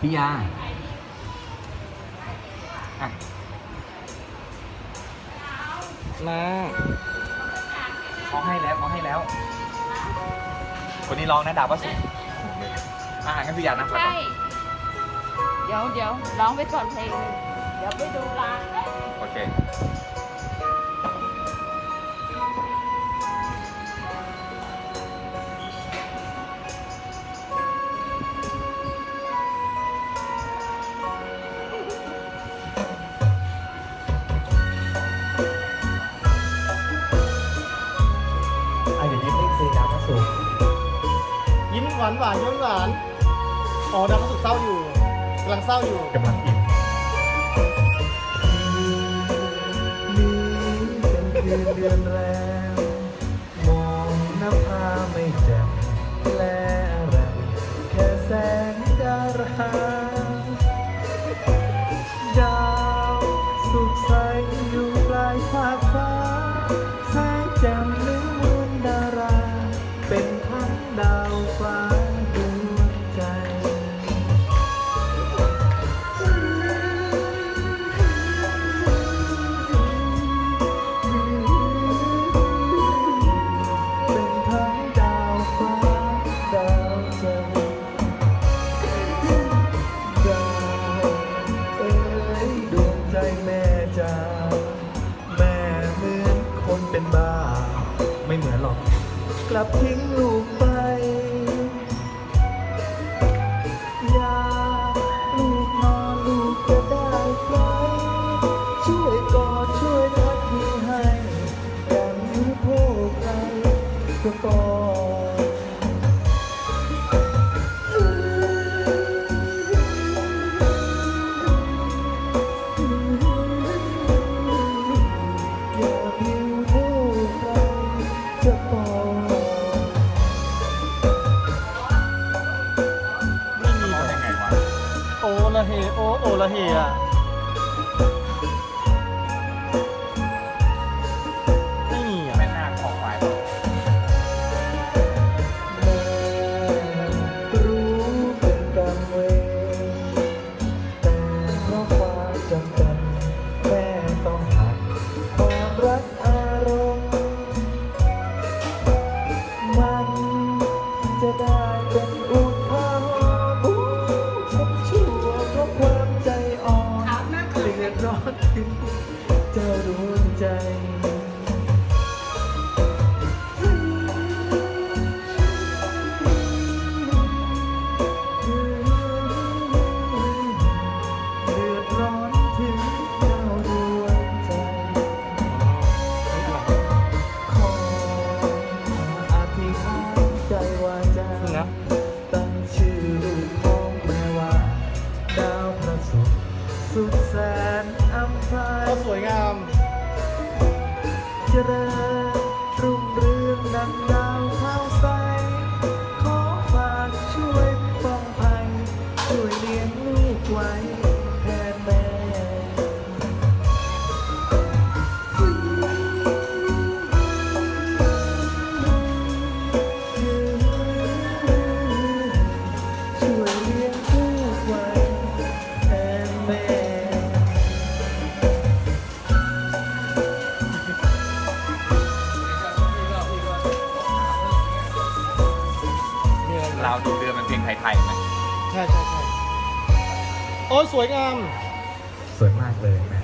พี่ยาอะมาเขาให้แล้วเขาให้แล้ว คนนี้ร้องนะดาวพระศุกร์อะงั้นพี่ยานั่งก่อนใช่เดี๋ยวเดี๋ยวร้องไปก่อนเพลงหนึ่งเดี๋ยวไปดูร้าน โอเค ยิ้มหวานหวานยิ้มหวานอ๋อดาวพระศุกร์เศร้าอยู่กำลังเศร้าอยู่กำลังอินนี้เป็นคืนเดือนแรม กลับทิ้งลูกไป อยากลูกนอนลูกจะได้ไหมช่วยกอดช่วยทักทีให้แต่มีพวกใครก็กอด โอ้โอละเฮอะไม่มีอะแม่นาคออกไปแม่รู้เป็นกรรมเวรเพราะความจำเป็นแม่ต้องหักความรักอารมณ์ มันจะได้ อดร้อนถึงเจ้าดวง วยงามเจริญ เราดูเรือมันเพลงไทยๆไหมใช่ใช่ใช่โอ้ยสวยงาม สวยมากเลยแม่